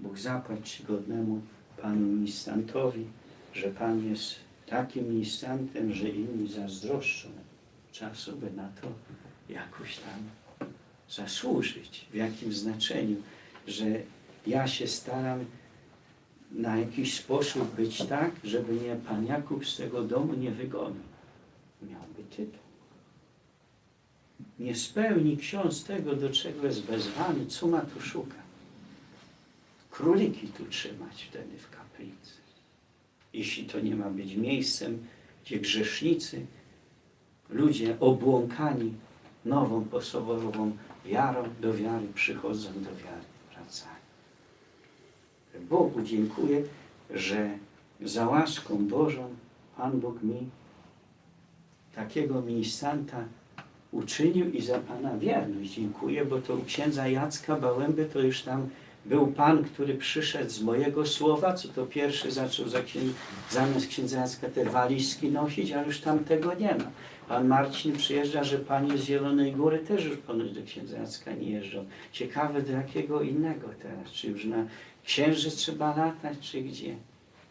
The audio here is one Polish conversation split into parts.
Bóg zapłać czcigodnemu Panu ministrantowi, że Pan jest takim ministrantem, że inni zazdroszczą. Trzeba sobie na to jakoś tam zasłużyć. W jakim znaczeniu, że ja się staram na jakiś sposób być tak, żeby mnie Pan Jakub z tego domu nie wygonił. Miałby tytuł. Nie spełni ksiądz tego, do czego jest wezwany, co ma tu szukać. Króliki tu trzymać wtedy w kaplicy. Jeśli to nie ma być miejscem, gdzie grzesznicy, ludzie obłąkani nową posobową wiarą do wiary przychodzą, do wiary wracają. Bogu dziękuję, że za łaską Bożą Pan Bóg mi takiego ministranta uczynił i za Pana wierność dziękuję, bo to u księdza Jacka Bałęby to już tam był Pan, który przyszedł z mojego słowa, co to pierwszy zaczął za księ... zamiast księdza Jacka te walizki nosić, a już tam tego nie ma. Pan Marcin przyjeżdża, że Panie z Zielonej Góry też już ponoć do księdza Jacka nie jeżdżą. Ciekawe do jakiego innego teraz, czy już na księżyc trzeba latać, czy gdzie.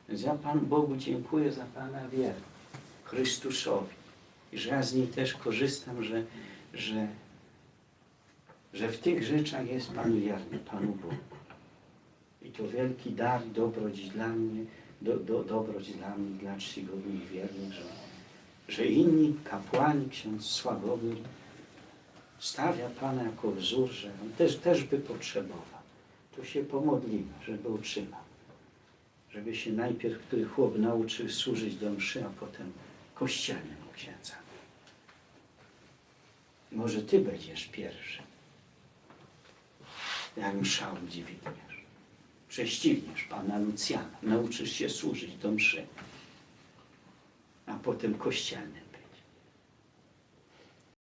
Więc ja Panu Bogu dziękuję za Pana wierę, Chrystusowi. I że ja z niej też korzystam, że, że, że w tych rzeczach jest Pan wierny, Panu Bogu. I to wielki dar, dobroć dla mnie, do, do, dobroć dla mnie, dla czcigodnych wiernych, że, że inni kapłani, ksiądz Sławomir, stawia Pana jako wzór, że on też, też by potrzebował. To się pomodlimy, żeby utrzymał. Żeby się najpierw który chłop nauczył służyć do mszy, a potem kościelnym księdza. Może ty będziesz pierwszy. Jak mszał dźwigniesz. Prześcigniesz Pana Lucjana. Nauczysz się służyć do mszy. A potem kościelnym